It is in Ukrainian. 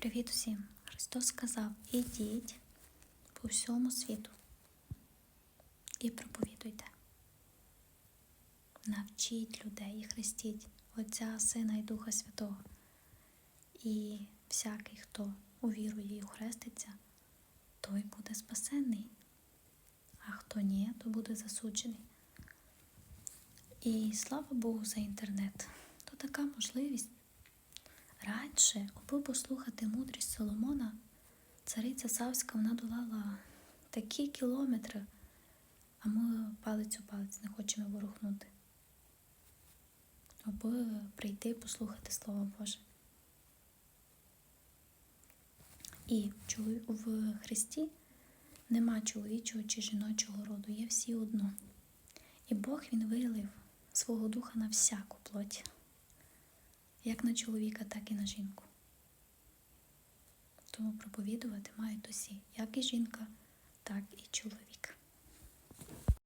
Привіт усім! Христос сказав: ідіть по всьому світу і проповідуйте. Навчіть людей і хрестіть Отця, Сина і Духа Святого. І всякий, хто увірує і охреститься, той буде спасенний. А хто ні, то буде засуджений. І слава Богу за інтернет. То така можливість. Радше, аби послухати мудрість Соломона, цариця Савська вона долала такі кілометри, а ми палець у палець не хочемо ворухнути. Аби прийти послухати Слово Боже. І в Христі нема чоловічого чи жіночого роду, є всі одно. І Бог Він вилив свого духа на всяку плоть як на чоловіка, так і на жінку. Тому проповідувати мають усі, як і жінка, так і чоловік.